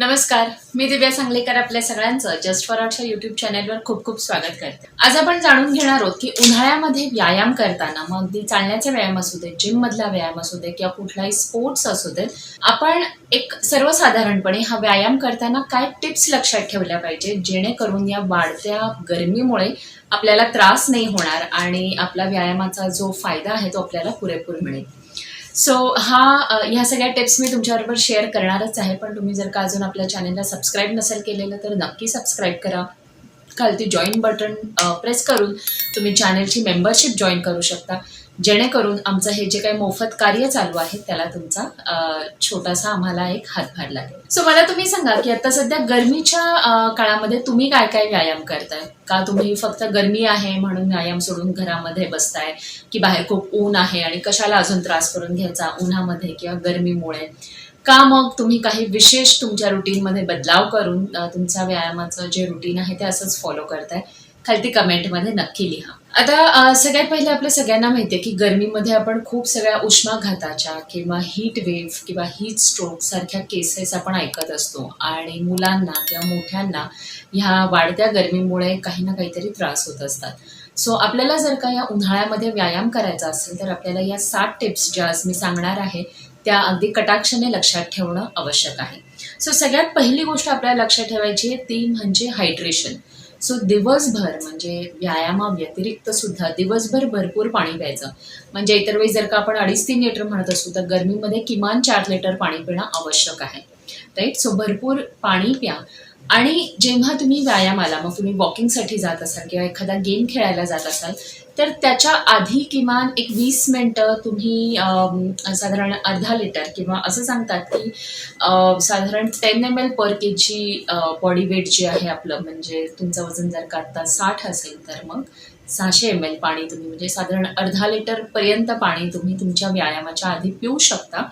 नमस्कार मी दिव्या सांगलीकर आपल्या सगळ्यांचं जस्ट फॉर आर्टच्या युट्यूब चॅनेलवर खूप खूप स्वागत करते. आज आपण जाणून घेणार आहोत की उन्हाळ्यामध्ये व्यायाम करताना मग अगदी चालण्याचा व्यायाम असू दे जिम मधला व्यायाम असू दे किंवा कुठलाही स्पोर्ट्स असू दे आपण एक सर्वसाधारणपणे हा व्यायाम करताना काय टिप्स लक्षात ठेवल्या पाहिजे जेणेकरून या वाढत्या गरमीमुळे आपल्याला त्रास नाही होणार आणि आपला व्यायामाचा जो फायदा आहे तो आपल्याला पुरेपूर मिळेल? सो हा ह्या सगळ्या टिप्स मी तुमच्याबरोबर शेअर करणारच आहे. पण तुम्ही जर का अजून आपल्या चॅनलला सबस्क्राईब नसेल केलेलं तर नक्की सबस्क्राईब करा. खालती जॉईन बटन प्रेस करून तुम्ही चॅनलची मेंबरशिप जॉईन करू शकता. जेणेकरून आमचं हे जे काही मोफत कार्य चालू आहे त्याला तुमचा छोटासा आम्हाला एक हातभार लागेल. सो मला तुम्ही सांगा की आता सध्या गरमीच्या काळामध्ये तुम्ही काय काय व्यायाम करताय? का तुम्ही फक्त गरमी आहे म्हणून व्यायाम सोडून घरामध्ये बसताय? की बाहेर खूप ऊन आहे आणि कशाला अजून त्रास करून घ्यायचा उन्हामध्ये किंवा गरमीमुळे? का मग तुम्ही काही विशेष तुमच्या रुटीनमध्ये बदलाव करून तुमचा तुमच्या व्यायामाचं जे रुटीन आहे ते असंच फॉलो करताय? खालती कमेंटमध्ये नक्की लिहा. आता सगळ्यात पहिले आपल्या सगळ्यांना माहिती आहे की गरमीमध्ये आपण खूप सगळ्या उष्माघाताच्या किंवा हीट वेव्ह किंवा हीट स्ट्रोक सारख्या केसेस आपण ऐकत असतो. आणि मुलांना किंवा मोठ्यांना ह्या वाढत्या गरमीमुळे काही ना काहीतरी त्रास होत असतात. सो आपल्याला जर का या उन्हाळ्यामध्ये व्यायाम करायचा असेल तर आपल्याला या सात टिप्स ज्या आज मी सांगणार आहे त्या अगदी कटाक्षाने लक्षात ठेवणं आवश्यक आहे. सो सगळ्यात पहिली गोष्ट आपल्याला लक्षात ठेवायची आहे ती म्हणजे हायड्रेशन सो दिवसभर म्हणजे व्यायामाव्यतिरिक्त सुद्धा दिवसभर भरपूर पाणी प्यायचं. म्हणजे इतर वेळी जर का आपण अडीच तीन लिटर म्हणत असू तर गरमीमध्ये किमान चार लिटर पाणी पिणं आवश्यक आहे. राईट सो भरपूर पाणी प्या. आणि जेव्हा तुम्ही व्यायामाला मग तुम्ही वॉकिंगसाठी जात असाल किंवा एखादा गेम खेळायला जात असाल तर त्याच्या आधी किमान एक वीस मिनटं तुम्ही साधारण अर्धा लिटर किंवा असं सांगतात की साधारण ten M L per K G body weight जे आहे आपलं म्हणजे तुमचं वजन जर का आत्ता साठ असेल तर मग सहाशे एम एल पाणी तुम्ही म्हणजे साधारण अर्धा लिटरपर्यंत पाणी तुम्ही तुमच्या व्यायामाच्या आधी पिऊ शकता.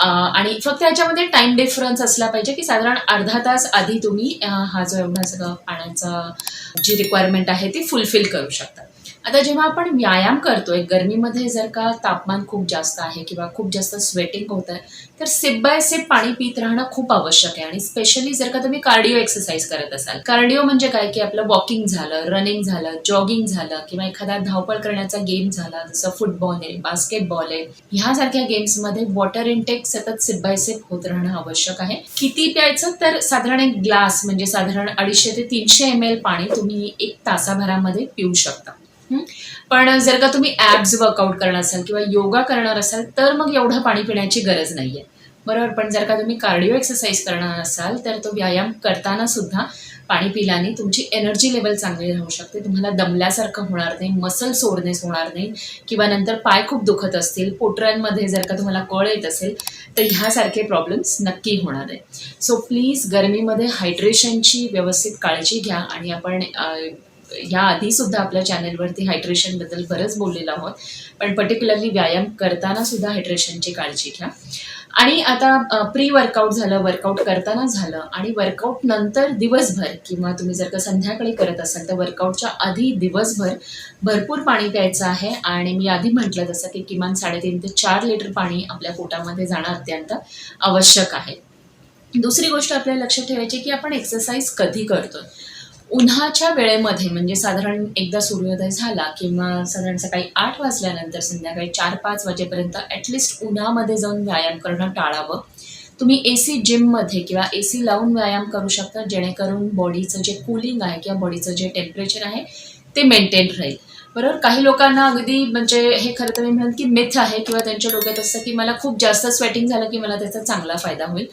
आणि फक्त याच्यामध्ये टाइम डिफरन्स असला पाहिजे की साधारण अर्धा तास आधी तुम्ही हा जो एवढा सगळं पाण्याचा जी रिक्वायरमेंट आहे ती फुलफिल करू शकता. आता जेव्हा आपण व्यायाम करतोय गरमीमध्ये जर का तापमान खूप जास्त आहे किंवा खूप जास्त स्वेटिंग होत आहे तर सिप बाय सिप पाणी पित राहणं खूप आवश्यक आहे. आणि स्पेशली जर का तुम्ही कार्डिओ एक्सरसाइज करत असाल. कार्डिओ म्हणजे काय? की आपलं वॉकिंग झालं रनिंग झालं जॉगिंग झालं किंवा एखादा धावपळ करण्याचा गेम झाला जसं फुटबॉल आहे बास्केटबॉल आहे ह्यासारख्या गेम्समध्ये वॉटर इनटेक सतत सिप बाय सिप होत राहणं आवश्यक आहे. किती प्यायचं? तर साधारण एक ग्लास म्हणजे साधारण अडीचशे ते तीनशे एम एल पाणी तुम्ही एक तासाभरामध्ये पिऊ शकता. पण जर का तुम्ही ॲब्स वर्कआउट करणार असाल किंवा योगा करणार असाल तर मग एवढं पाणी पिण्याची गरज नाही आहे बरोबर? पण जर का तुम्ही कार्डिओ एक्सरसाइज करणार असाल तर तो व्यायाम करताना सुद्धा पाणी पिल्याने तुमची एनर्जी लेवल चांगली राहू शकते. तुम्हाला दमल्यासारखं होणार नाही मसल सोडनेस होणार नाही किंवा नंतर पाय खूप दुखत असतील पोटऱ्यांमध्ये जर का तुम्हाला कळ येत असेल तर ह्यासारखे प्रॉब्लेम्स नक्की होणार आहे. सो प्लीज गरमीमध्ये हायड्रेशनची व्यवस्थित काळजी घ्या आणि आपण ह्या या आधी सुद्धा आपल्या चॅनेलवरती हायड्रेशनबद्दल बरंच बोललेलो आहोत. पण पर्टिक्युलरली व्यायाम करताना सुद्धा हायड्रेशनची काळजी घ्या. आणि आता प्री वर्कआउट झालं वर्कआउट करताना झालं आणि वर्कआउट नंतर दिवसभर किंवा तुम्ही जर का संध्याकाळी करत असाल तर वर्कआउटच्या आधी दिवसभर भरपूर पाणी प्यायचं आहे आणि मी आधी म्हटलं तसं की किमान साडेतीन ते चार लिटर पाणी आपल्या पोटामध्ये जाणं अत्यंत आवश्यक आहे. दुसरी गोष्ट आपल्याला लक्षात ठेवायची की आपण एक्सरसाइज कधी करतो उन्हाच्या वेळेमध्ये म्हणजे साधारण एकदा सूर्योदय झाला किंवा साधारण सकाळी आठ वाजल्यानंतर संध्याकाळी चार पाच वाजेपर्यंत ॲटलिस्ट उन्हामध्ये जाऊन व्यायाम करणं टाळावं. तुम्ही ए सी जिममध्ये किंवा ए सी लावून व्यायाम करू शकता जेणेकरून बॉडीचं जे कूलिंग आहे किंवा बॉडीचं जे टेम्परेचर आहे ते मेंटेन राहील. बरोबर? काही लोकांना अगदी म्हणजे हे खरं तर मी म्हणेन की मिथ आहे किंवा त्यांच्या डोक्यात असतं की मला खूप जास्त स्वेटिंग झालं की मला त्याचा चांगला फायदा होईल.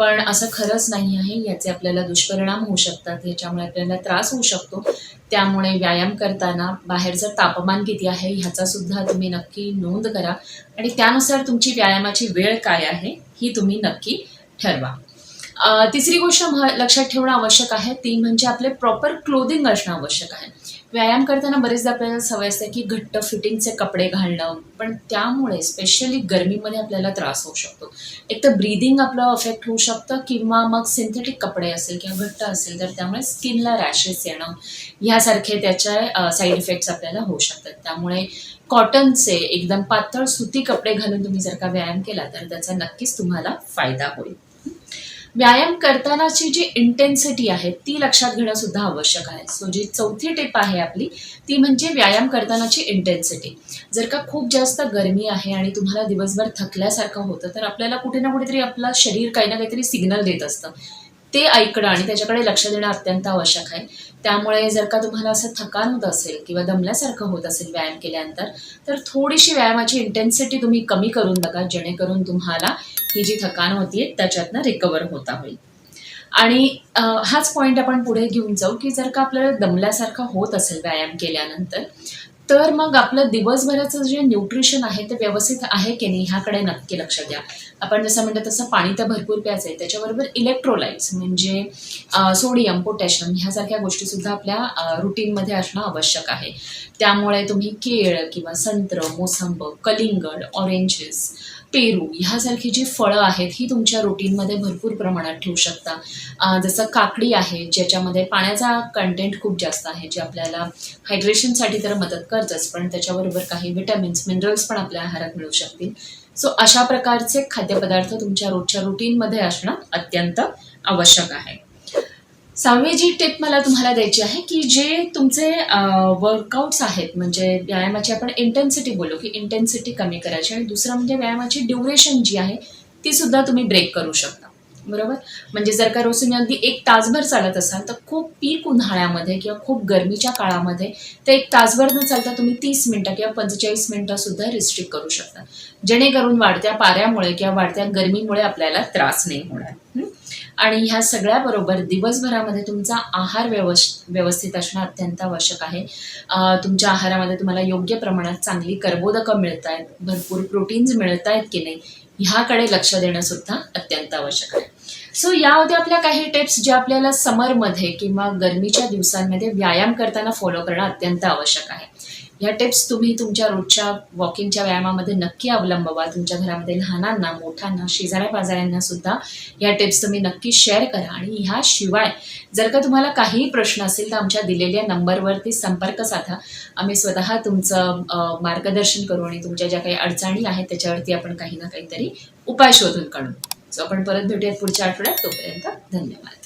पण असं खरंच नाही आहे. याचे आपल्याला दुष्परिणाम होऊ शकतात. याच्यामुळे आपल्याला त्रास होऊ शकतो. त्यामुळे व्यायाम करताना बाहेरचं तापमान किती आहे ह्याचा सुद्धा तुम्ही नक्की नोंद करा. आणि त्यानुसार तुमची व्यायामाची वेळ काय आहे ही तुम्ही नक्की ठरवा. तिसरी गोष्ट लक्षात ठेवणं आवश्यक आहे. ती म्हणजे आपले प्रॉपर क्लोदिंग असणं आवश्यक आहे. व्यायाम करताना बरेचदा आपल्याला सवय असते की घट्ट फिटिंगचे कपडे घालणं. पण त्यामुळे स्पेशली गरमीमध्ये आपल्याला त्रास होऊ शकतो. एक तर ब्रीदिंग आपलं अफेक्ट होऊ शकतं किंवा मग सिंथेटिक कपडे असेल किंवा घट्ट असेल तर त्यामुळे स्किनला रॅशेस येणं ह्यासारखे त्याच्या साईड इफेक्ट्स आपल्याला होऊ शकतात. त्यामुळे कॉटनचे एकदम पातळ सुती कपडे घालून तुम्ही जर का व्यायाम केला तर त्याचा नक्कीच तुम्हाला फायदा होईल. व्यायाम करतानाची जी इंटेन्सिटी आहे ती लक्षात घेणं सुद्धा आवश्यक आहे. सो जी चौथी टिप आहे आपली ती म्हणजे व्यायाम करतानाची इंटेन्सिटी जर का खूप जास्त गरमी आहे आणि तुम्हाला दिवसभर थकल्यासारखं होतं तर आपल्याला कुठे ना कुठेतरी आपलं शरीर काही ना काहीतरी सिग्नल देत असतं. ते ऐकणं आणि त्याच्याकडे लक्ष देणं अत्यंत आवश्यक आहे. त्यामुळे जर का तुम्हाला असं थकान होत असेल किंवा दमल्यासारखं होत असेल व्यायाम केल्यानंतर तर थोडीशी व्यायामाची इंटेन्सिटी तुम्ही कमी करून बघा जेणेकरून तुम्हाला ही जी थकान होतीये त्याच्यातनं रिकवर होता होईल. आणि हाच पॉईंट आपण पुढे घेऊन जाऊ की जर का आपल्याला दमल्यासारखं होत असेल व्यायाम केल्यानंतर तर मग आपलं दिवसभराचं जे न्यूट्रिशन आहे ते व्यवस्थित आहे की नाही ह्याकडे नक्की लक्ष द्या. आपण जसं म्हणतो तसं पाणी तर भरपूर प्यायचं आहे. त्याच्याबरोबर इलेक्ट्रोलाइट्स म्हणजे सोडियम पोटॅशियम ह्यासारख्या गोष्टीसुद्धा आपल्या रुटीनमध्ये असणं आवश्यक आहे. त्यामुळे तुम्ही केळ किंवा संत्र मोसंब कलिंगड ऑरेंजेस पेरू ह्यासारखी जी फळं आहेत ही तुमच्या रुटीनमध्ये भरपूर प्रमाणात ठेवू शकता. जसं काकडी आहे ज्याच्यामध्ये पाण्याचा कंटेंट खूप जास्त आहे जे आपल्याला हायड्रेशनसाठी तर मदत करतच पण त्याच्याबरोबर काही विटॅमिन्स मिनरल्स पण आपल्या आहारात मिळू शकतील. सो अशा प्रकारचे खाद्यपदार्थ तुमच्या रोजच्या रुटीनमध्ये असणं अत्यंत आवश्यक आहे. सहावी जी टिप मला तुम्हाला द्यायची आहे की जे तुमचे वर्कआउट्स आहेत म्हणजे व्यायामाची आपण इंटेन्सिटी बोलू की इंटेन्सिटी कमी करायची आणि दुसरं म्हणजे व्यायामाची ड्युरेशन जी आहे ती सुद्धा तुम्ही ब्रेक करू शकता. बरोबर? म्हणजे जर का रोज तुम्ही अगदी एक तासभर चालत असाल तर खूप पीक उन्हाळ्यामध्ये किंवा खूप गरमीच्या काळामध्ये ते एक तासभर न चालता तुम्ही तीस मिनटं किंवा पंचेचाळीस मिनटं सुद्धा रिस्ट्रिक्ट करू शकता. जेणेकरून वाढत्या पाऱ्यामुळे किंवा वाढत्या गरमीमुळे आपल्याला त्रास नाही होणार. आणि ह्या सगळ्याबरोबर दिवसभरामध्ये तुमचा आहार व्यवस् व्यवस्थित असणं अत्यंत आवश्यक आहे. तुमच्या आहारामध्ये तुम्हाला योग्य प्रमाणात चांगली कर्बोदकं मिळत आहेत भरपूर प्रोटीन्स मिळत आहेत की नाही ह्याकडे लक्ष देणं सुद्धा अत्यंत आवश्यक आहे. सो या होत्या आपल्या काही टिप्स ज्या आपल्याला समरमध्ये किंवा गरमीच्या दिवसांमध्ये व्यायाम करताना फॉलो करणं अत्यंत आवश्यक आहे. ह्या टिप्स तुम्ही तुमच्या रोजच्या वॉकिंगच्या व्यायामामध्ये नक्की अवलंबवा. तुमच्या घरामध्ये लहानांना मोठ्यांना शेजाऱ्या पाजाऱ्यांना सुद्धा या टिप्स तुम्ही नक्की शेअर करा. आणि ह्याशिवाय जर का तुम्हाला काहीही प्रश्न असेल तर आमच्या दिलेल्या नंबरवरती संपर्क साधा. आम्ही स्वतः तुमचं मार्गदर्शन करू आणि तुमच्या ज्या काही अडचणी आहेत त्याच्यावरती आपण काही ना काहीतरी उपाय शोधून काढू. सो आपण परत भेटूयात पुढच्या आठवड्यात. तोपर्यंत धन्यवाद.